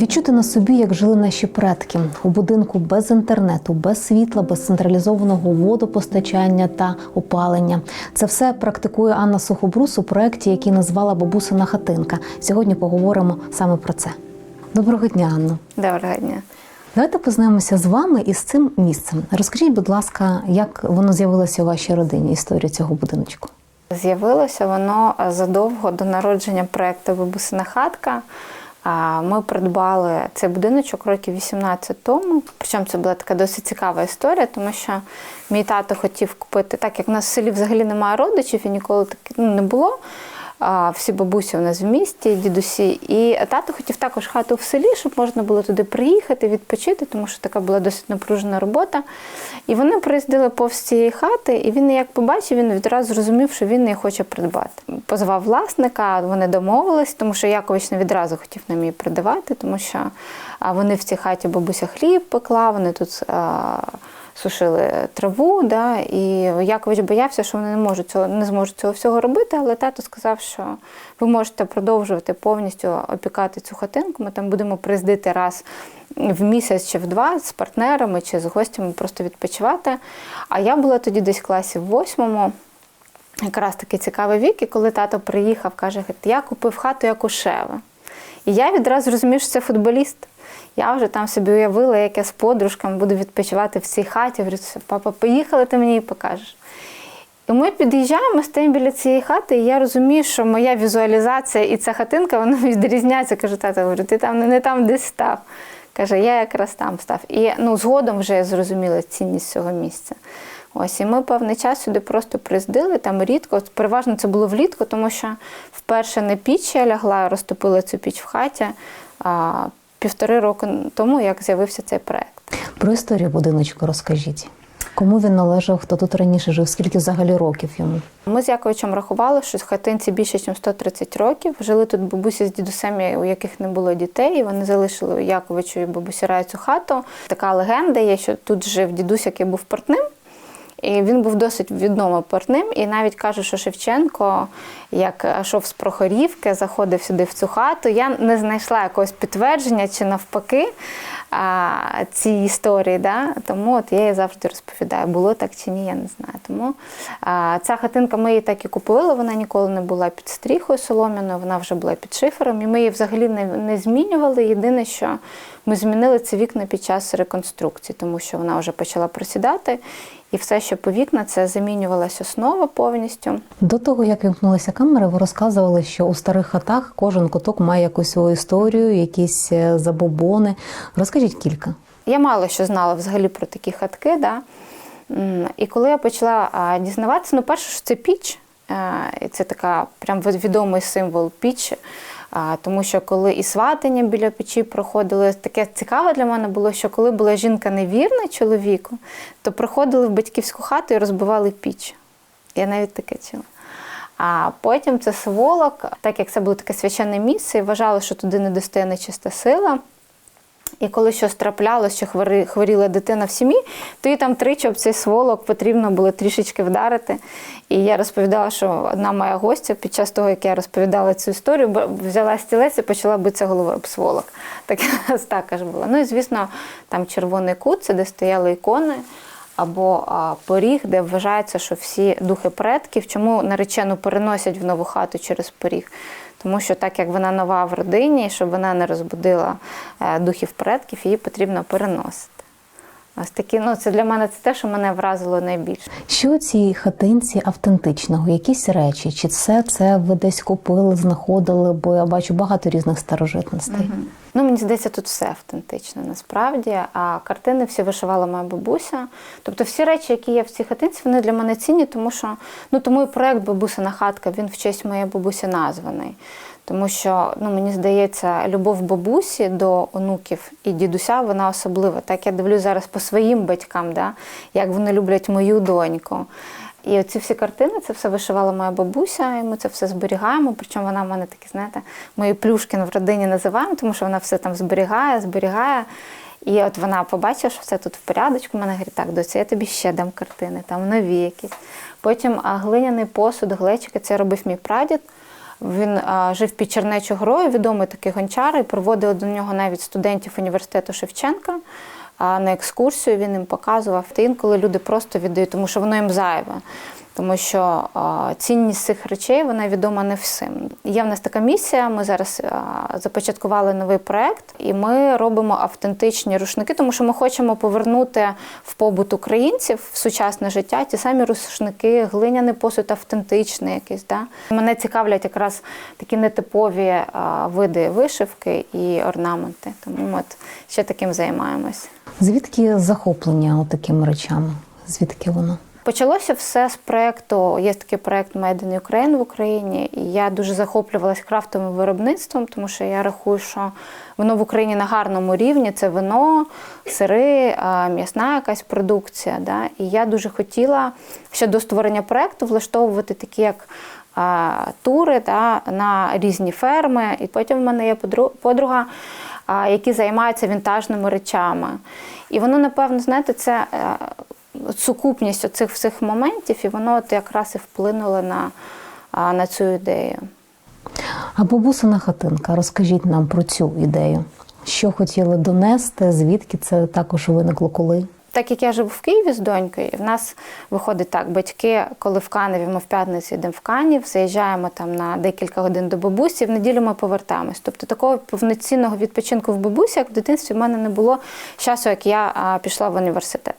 Відчути на собі, як жили наші предки у будинку без інтернету, без світла, без централізованого водопостачання та опалення. Це все практикує Анна Сухобрус у проєкті, який назвала Бабусина хатинка. Сьогодні поговоримо саме про це. Доброго дня, Анно. Доброго дня. Давайте познайомимося з вами і з цим місцем. Розкажіть, будь ласка, як воно з'явилося у вашій родині, історія цього будиночку? З'явилося воно задовго до народження проєкту Бабусина хатка. Ми придбали цей будиночок років 18 тому. Причому це була така досить цікава історія, тому що мій тато хотів купити, так як в нас в селі взагалі немає родичів і ніколи так ну, не було. Всі бабусі у нас в місті, дідусі. І тато хотів також хату в селі, щоб можна було туди приїхати, відпочити, тому що така була досить напружена робота. І вони приїздили повз цієї хати, і він як побачив, він відразу зрозумів, що він її хоче придбати. Позвав власника, вони домовились, тому що Якович не відразу хотів нам її придавати, тому що вони в цій хаті бабуся хліб пекла, вони тут. Сушили траву, да, і Якович боявся, що вони не можуть цього, не зможуть цього всього робити, але тато сказав, що ви можете продовжувати повністю опікати цю хатинку. Ми там будемо приїздити раз в місяць чи в два з партнерами чи з гостями просто відпочивати. А я була тоді десь в класі в восьмому. Якраз такий цікавий вік, і коли тато приїхав, каже, я купив хату як у Шеви. І я відразу розумію, що це футболіст. Я вже там собі уявила, як я з подружками буду відпочивати в цій хаті. Говорю, папа, поїхали, ти мені її покажеш. І ми під'їжджаємо, стоїмо біля цієї хати, і я розумію, що моя візуалізація і ця хатинка вона відрізняється. Кажу, тата, говорю, ти там не там десь став. Каже, я якраз там став. І ну, згодом вже я зрозуміла цінність цього місця. Ось, і ми певний час сюди просто приїздили, там рідко. Переважно це було влітку, тому що вперше на піч я лягла, розтопила цю піч в хаті півтори роки тому, як з'явився цей проект. Про історію будиночку розкажіть. Кому він належав, хто тут раніше жив, скільки взагалі років йому? Ми з Яковичем рахували, що хатинці більше, ніж 130 років. Жили тут бабусі з дідусем, у яких не було дітей. і Вони залишили Яковичу і бабусі Раю цю хату. Така легенда є, що тут жив дідусь, який був портним. І він був досить відомим портним. І навіть кажуть, що Шевченко, як йшов з Прохорівки, заходив сюди в цю хату. Я не знайшла якогось підтвердження чи навпаки а, цій історії. Да? Тому от я їй завжди розповідаю, було так чи ні, я не знаю. Тому а, ця хатинка ми її так і купили, вона ніколи не була під стріхою солом'яною, вона вже була під шифером. І ми її взагалі не, не змінювали. Єдине, що ми змінили ці вікна під час реконструкції, тому що вона вже почала просідати. І все, що по вікна, це замінювалася основа повністю. До того, як вімкнулися камери, ви розказували, що у старих хатах кожен куток має якусь свою історію, якісь е, забобони. Розкажіть кілька. Я мало що знала взагалі про такі хатки. Да? І коли я почала дізнаватися, ну, перше, що це піч, е, це така прям відомий символ піч. Тому що коли і сватання біля печі проходили, таке цікаве для мене було, що коли була жінка невірна чоловіку, то приходили в батьківську хату і розбивали піч. Я навіть таке чула. А потім це сволок, так як це було таке священне місце, і вважали, що туди не достає нечиста сила. І коли щось траплялося, що хворіла дитина в сім'ї, то їй там тричі об цей сволок потрібно було трішечки вдарити. І я розповідала, що одна моя гостя під час того, як я розповідала цю історію, взяла стілець і почала битися головою об сволок. Так також було. Ну і звісно, там червоний кут, це де стояли ікони. Або поріг, де вважається, що всі духи предків, чому наречену переносять в нову хату через поріг. Тому що так як вона нова в родині, щоб вона не розбудила е, духів предків, її потрібно переносити. Ось такі, ну це для мене це те, що мене вразило найбільше. Що у цій хатинці автентичного? Якісь речі? Чи все це ви десь купили, знаходили? Бо я бачу багато різних старожитностей. Ну, мені здається, тут все автентично насправді. А картини всі вишивала моя бабуся. Тобто всі речі, які є в цій хатинці, вони для мене цінні, тому що ну тому і проект Бабусина хатка він в честь моєї бабусі названий. Тому що ну, мені здається, любов бабусі до онуків і дідуся вона особлива. Так я дивлюсь зараз по своїм батькам, да? як вони люблять мою доньку. І оці всі картини, це все вишивала моя бабуся, і ми це все зберігаємо. Причому вона в мене такі, знаєте, мої плюшкін в родині називаємо, тому що вона все там зберігає, зберігає. І от вона побачила, що все тут в порядочку. Мене говорить, так, доця, я тобі ще дам картини, там нові якісь. Потім а, глиняний посуд, глечики, це робив мій прадід. Він а, жив під Чернечою горою, відомий такий гончар, і проводив до нього навіть студентів університету Шевченка. А на екскурсію він їм показував. Та інколи люди просто віддають, тому що воно їм зайве. Тому що цінність цих речей вона відома не всім. Є в нас така місія. Ми зараз започаткували новий проект, і ми робимо автентичні рушники, тому що ми хочемо повернути в побут українців в сучасне життя ті самі рушники, глиняний посуд автентичний якийсь. Да? Мене цікавлять якраз такі нетипові види вишивки і орнаменти. Тому от ще таким займаємось. Звідки захоплення такими речами? Звідки воно? Почалося все з проєкту. Є такий проєкт Made in Ukraine в Україні, і я дуже захоплювалася крафтовим виробництвом, тому що я рахую, що воно в Україні на гарному рівні. Це вино, сири, м'ясна якась продукція. Да? І я дуже хотіла ще до створення проєкту влаштовувати такі як. Тури да, на різні ферми, і потім в мене є подруга, які займаються вінтажними речами. І воно, напевно, знаєте, це е, сукупність цих всіх моментів, і воно от якраз і вплинуло на, на цю ідею. А бабусина хатинка, розкажіть нам про цю ідею. Що хотіли донести, звідки це також виникло коли? Так як я живу в Києві з донькою, в нас виходить так: батьки, коли в Каневі, ми в п'ятницю йдемо в Канів, заїжджаємо там на декілька годин до бабусі, в неділю ми повертаємось. Тобто такого повноцінного відпочинку в бабусі, як в дитинстві, в мене не було часу, як я пішла в університет.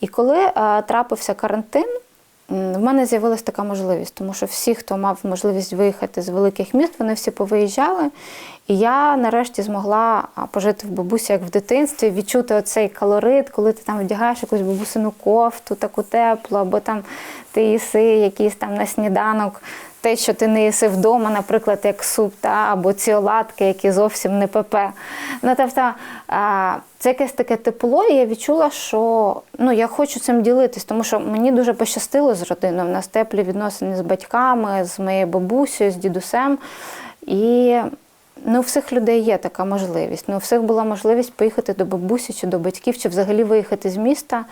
І коли трапився карантин, в мене з'явилася така можливість, тому що всі, хто мав можливість виїхати з великих міст, вони всі повиїжджали. І я нарешті змогла пожити в бабусі як в дитинстві, відчути оцей калорит, коли ти там вдягаєш якусь бабусину кофту, таку теплу, або там ти їси якийсь там на сніданок. Те, що ти не їси вдома, наприклад, як суп, та, або ці оладки, які зовсім не ПП. Ну, тобто, це якесь таке тепло, і я відчула, що ну, я хочу цим ділитись, тому що мені дуже пощастило з родиною. У нас теплі відносини з батьками, з моєю бабусею, з дідусем. І не у всіх людей є така можливість. Не у всіх була можливість поїхати до бабусі чи до батьків, чи взагалі виїхати з міста.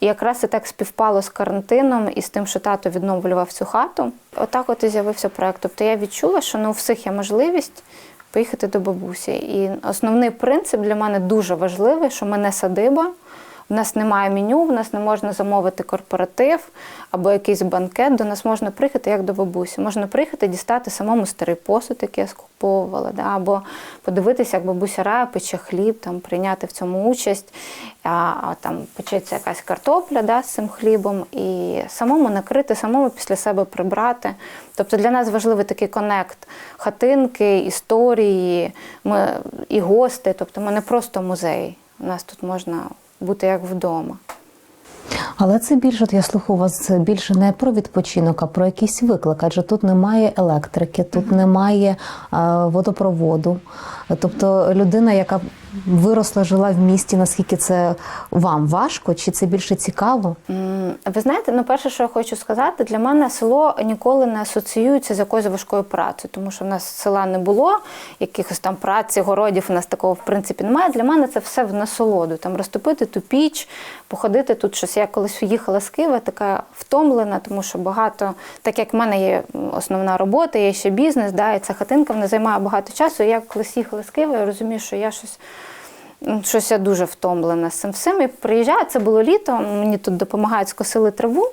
І якраз це так співпало з карантином і з тим, що тато відновлював цю хату. Отак от і з'явився проект. Тобто я відчула, що не у всіх є можливість поїхати до бабусі. І основний принцип для мене дуже важливий, що ми не садиба. У нас немає меню, в нас не можна замовити корпоратив або якийсь банкет. До нас можна приїхати як до бабусі. Можна приїхати, дістати самому старий посуд, який я скуповувала, да, або подивитися, як бабуся рає пече хліб, там прийняти в цьому участь, а, а там печеться якась картопля да, з цим хлібом, і самому накрити, самому після себе прибрати. Тобто для нас важливий такий конект хатинки, історії, ми і гости. Тобто ми не просто музей. У нас тут можна бути як вдома. Але це більше, от я слухаю вас більше не про відпочинок, а про якийсь виклик. Адже тут немає електрики, тут немає е, водопроводу. Тобто людина, яка виросла, жила в місті, наскільки це вам важко, чи це більше цікаво? Ви знаєте, ну перше, що я хочу сказати, для мене село ніколи не асоціюється з якоюсь важкою працею, тому що в нас села не було, якихось там праці, городів, у нас такого в принципі немає. Для мене це все в насолоду. Там розтопити ту піч, походити тут щось. Я колись їхала з Києва, така втомлена, тому що багато, так як в мене є основна робота, є ще бізнес, да, і ця хатинка вона займає багато часу. Я колись їхала Києва, я розумію, що я щось. Щось я дуже втомлена з цим всім. І приїжджаю, це було літо, мені тут допомагають скосили траву.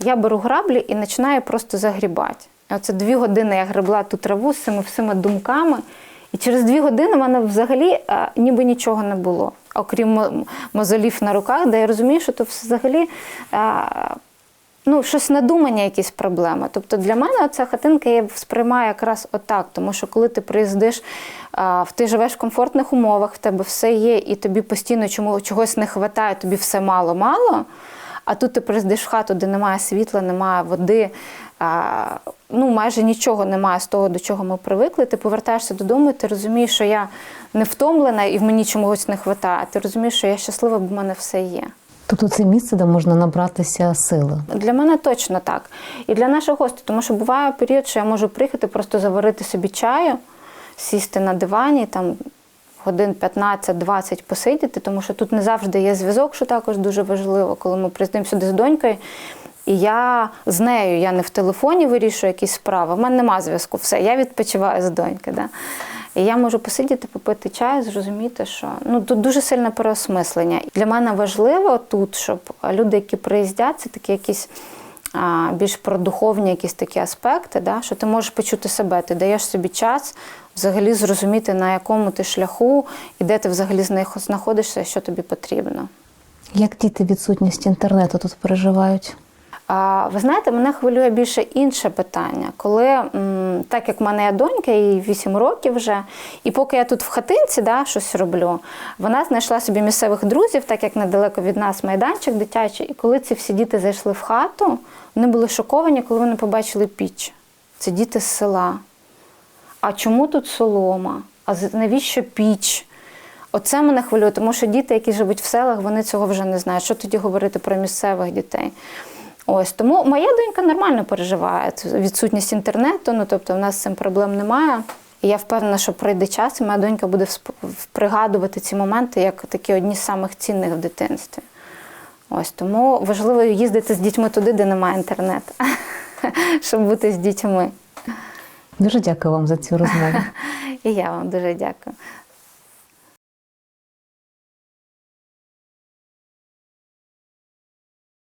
Я беру граблі і починаю просто загрібати. Оце дві години я гребла ту траву з цими всіма думками. І через дві години в мене взагалі а, ніби нічого не було, окрім мозолів на руках, де я розумію, що то взагалі а, ну, щось надумання, якісь проблеми. Тобто для мене ця хатинка я сприймаю якраз отак, тому що коли ти приїздиш, ти живеш в комфортних умовах, в тебе все є, і тобі постійно чому, чогось не вистачає, тобі все мало-мало. А тут ти приїздиш в хату, де немає світла, немає води, ну майже нічого немає з того, до чого ми привикли. Ти повертаєшся додому, і ти розумієш, що я не втомлена і в мені чогось не вистачає. Ти розумієш, що я щаслива, бо в мене все є. Тобто це місце, де можна набратися сили. Для мене точно так. І для наших гостей, тому що буває період, що я можу приїхати, просто заварити собі чаю, сісти на дивані, там годин 15-20 посидіти, тому що тут не завжди є зв'язок, що також дуже важливо, коли ми приїздимо сюди з донькою. і я з нею, я не в телефоні вирішую якісь справи. в мене нема зв'язку, все, я відпочиваю з доньки. Да? І я можу посидіти, попити чай, зрозуміти, що ну тут дуже сильне переосмислення. Для мене важливо тут, щоб люди, які приїздять, це такі якісь а, більш про духовні якісь такі аспекти, да, що ти можеш почути себе, ти даєш собі час взагалі зрозуміти, на якому ти шляху і де ти взагалі з них знаходишся, що тобі потрібно. Як діти відсутність інтернету тут переживають? А, ви знаєте, мене хвилює більше інше питання. Коли, так як в мене є донька, їй 8 років вже, і поки я тут в хатинці да, щось роблю, вона знайшла собі місцевих друзів, так як недалеко від нас майданчик дитячий. І коли ці всі діти зайшли в хату, вони були шоковані, коли вони побачили піч. Це діти з села. А чому тут солома? А навіщо піч? Оце мене хвилює, тому що діти, які живуть в селах, вони цього вже не знають. Що тоді говорити про місцевих дітей? Ось тому моя донька нормально переживає відсутність інтернету. Ну тобто, в нас з цим проблем немає. І я впевнена, що пройде час, і моя донька буде пригадувати ці моменти як такі одні з самих цінних в дитинстві. Ось тому важливо їздити з дітьми туди, де немає інтернету, щоб бути з дітьми. Дуже дякую вам за цю розмову. І я вам дуже дякую.